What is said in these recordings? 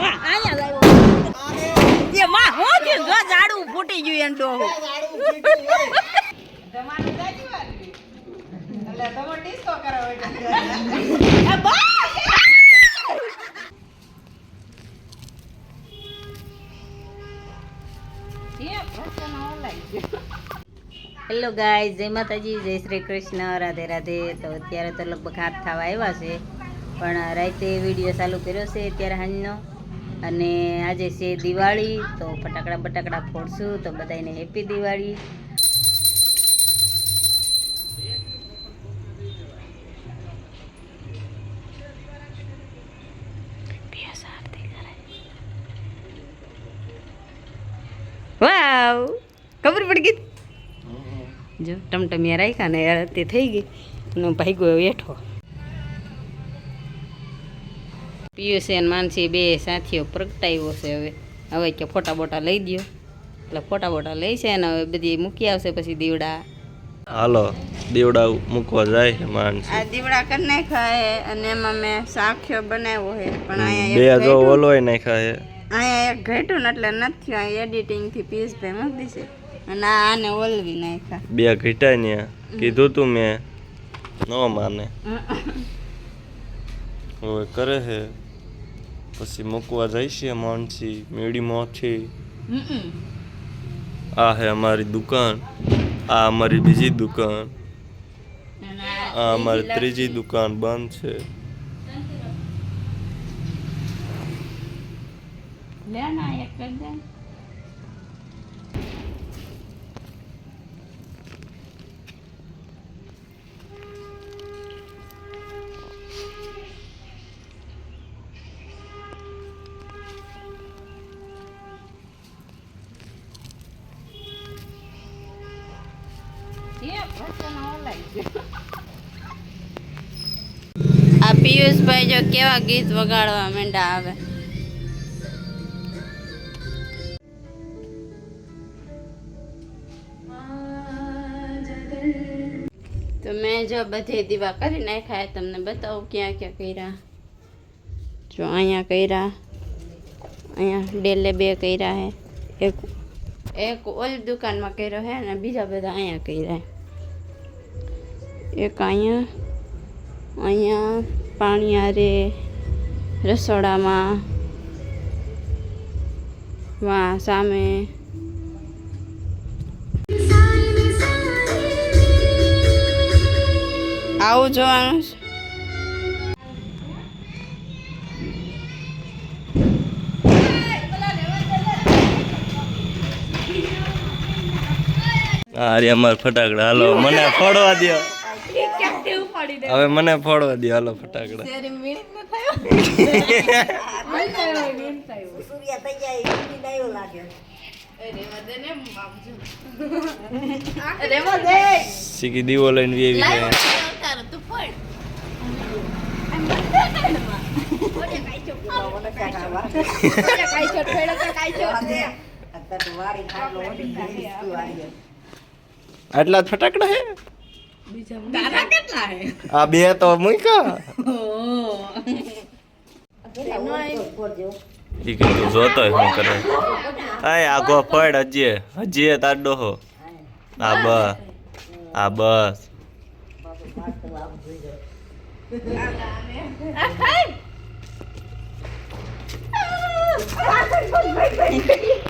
એ ફૂટી ગયું એમ! હેલો ગાય જય માતાજી, જય શ્રી કૃષ્ણ, રાધે રાધે. તો અત્યારે તો લગભગ હાથ થવા આવ્યા છે. પણ રાતે વીડિયો ચાલુ કર્યો છે અત્યારે સાંજનો અને આજે છે દિવાળી તો ફટાકડા બટાકડા ફોડશું તો બધાને હેપી દિવાળી. વાવ ખબર પડી ગઈ? જો ટમટમિયા રાખ્યા ને તે થઈ ગઈ. ભાઈ ગયો એઠો. પિયુષ અને માનસી બે સાથીઓ પ્રગટાવ્યો છે હવે. હવે કે ફોટા બોટા લઈ દ્યો. એટલે ફોટા બોટા લઈ છે અને હવે બધી મૂકી આવશે પછી દીવડા. હાલો દીવડા મૂકવા જાય છે માનસી. આ દીવડા કરી નાખ્યા અને એમાં મેં સાખ્યો બનાવ્યો છે. પણ બે જો ઓલોય નાખ્યા છે. અહીંયા એક ઘેટું ને એટલે નથી થયું. એડિટિંગથી પીસભાઈ મૂકી દીશે. અને આ આને ઓલવી નાખ્યા. બે ઘીટા ને કીધું તું મેં. ન માને. હવે કરે છે. પછી મૂકવા જાય છે માણસી મેળીમાંથી આ હે અમારી દુકાન આ અમારી બીજી દુકાન. આ અમારી ત્રીજી દુકાન બંધ છે. લેના એક કરી દે. આ પિયુષભાઈ જો કેવા ગીત વગાડવા માંડ્યા આવે. તો મેં જો બધી દીવા કરી નાખ્યા, તમને બતાવું ક્યાં ક્યાં કર્યા. જો અહીંયા કર્યા, અહીંયા ડેલે બે કર્યા હે. એક એક ઓલ દુકાનમાં કર્યો હે અને બીજા બધા અહીંયા કર્યા એક અહીંયા અહીંયા પાણી આરે રસોડામાં, વા, સામે. આવું જોવાનું છે. આ રે અમાર ફટાકડા હાલો મને ફોડવા દો હવે મને ફોડવા દે હાલો ફટાકડા. સીકી દીવો લઈને વેવી જાય આટલા જ ફટાકડા હે? આ બે તો મૂક્યા. ઈ કીધું જોતો શું કરે? આય આગો ફળ હજીએ. હજીએ તાર ડોહો. આ બસ આ બસ. આ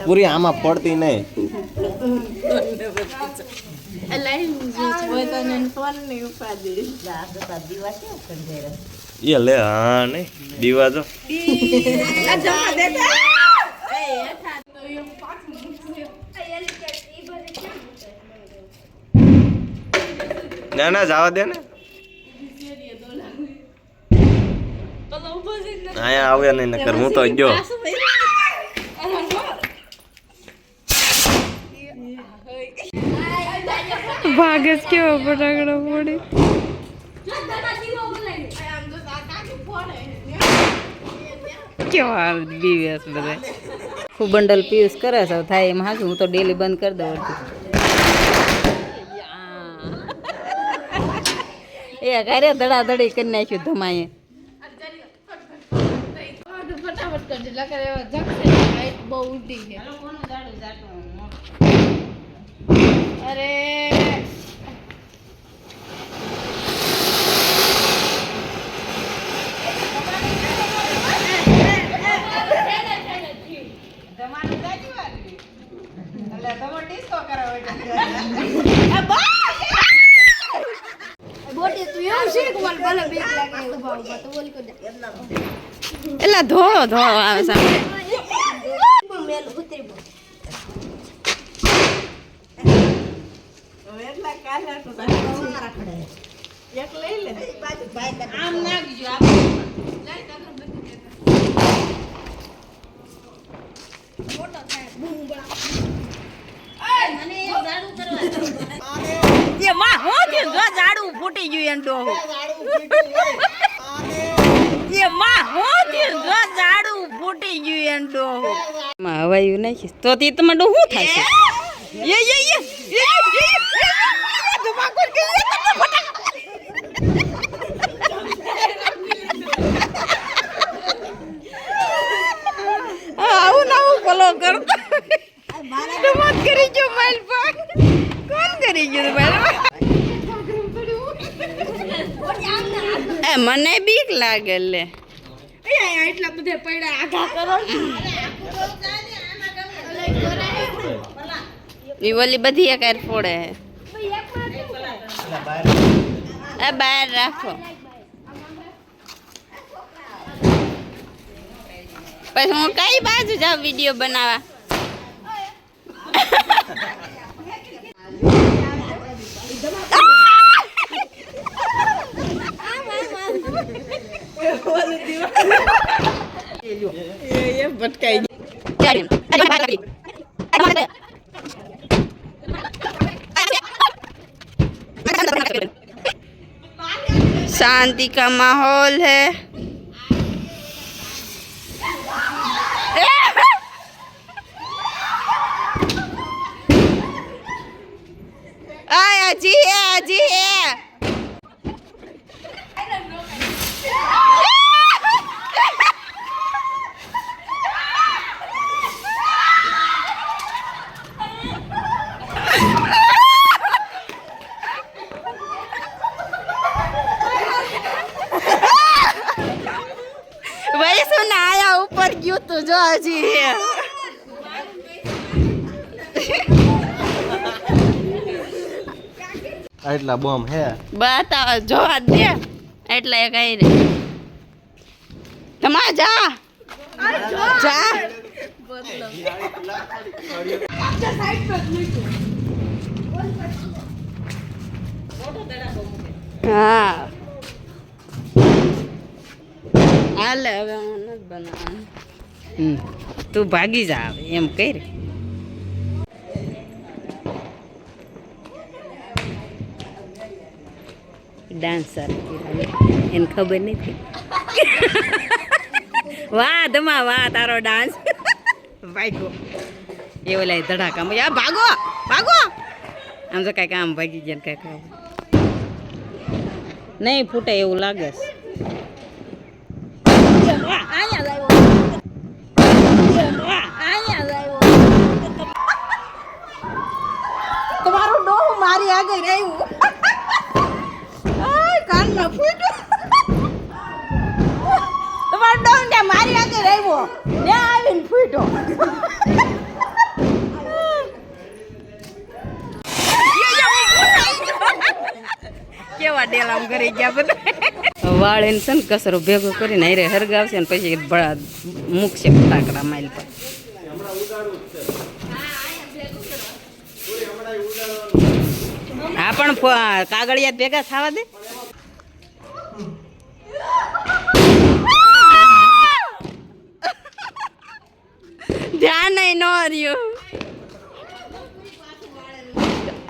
પૂરી આમાં પડતી નહીં એ લે હા દીવા તો. ના ના જવા દે ને અહીંયા આવ્યા નહીં નકર હું તો ગયો ભાગસ કેવો ફટાકડો પડે કેવા દિવસ બધા ખૂબ બંડલ પીસ કરે છે થાય એમ હાજુ હું તો ડેલી બંધ કરી દઉં અડધી. એ ઘરે ધડાધડી કરી નાખ્યું ધમાએ ફટાફટ કરજે હાઈટ બહુ ઉડી છે અરે તમારે ધો વાળવી. આવે સામે disco કરો તું એટલે કાલા તો એક લઈ લે. આમ નાખજો આમ એ! માં હું થયું? જો ઝાડું ફૂટી ગયું એમ ડોહો એ માં હું થયું? જો ઝાડું ફૂટી ગયું એમ ડોહો માં હવાયું નાખીશ તો તે તમારે શું થાય છે? એ એ એ. એ મને બીક લાગે લે એટલા બધા પડ્યા આઘા કરો ઈ ઓલી બધી એક હારે ફોડે. આ બહાર રાખો. પછી હું કઈ બાજુ જાઉં વીડિયો બનાવવા? शांति का माहौल है એટલા બોમ હે. બતાવ જોવા દે. એટલે એ કઈ રે. તમા જા. જા. હા. હાલે હવે હું નથી બનાવવાનું. હમ. તું ભાગી જા એમ કઈ રે. ડાન્સ સારું કર્યો. એને ખબર નથી. વાહ ધમા વાહ તારો ડાન્સ ભાગો એ ઓલા ધડાકા આ ભાગો ભાગો. આમ તો કાંઈક આમ ભાગી ગયા ને કાંઈક આમ. નહીં ફૂટે એવું લાગે તમારું ડોહ મારી આગળ આવ્યું. ને વાળ એને છે ને કસરો ભેગો કરીને હારે હરગાવશે ને પછી ભળા મૂકશે ફટાકડા માઇલ પર. હા, પણ કાગળિયા ભેગા થવા દે. ધ્યાન નહીં ન રહ્યું.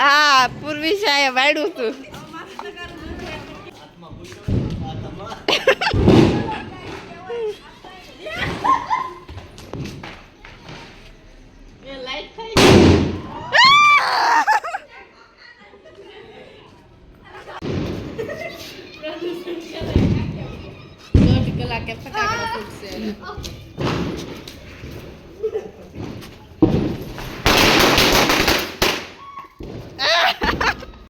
હા પૂર્વી સાહેબ વાળ્યું તું. Okay.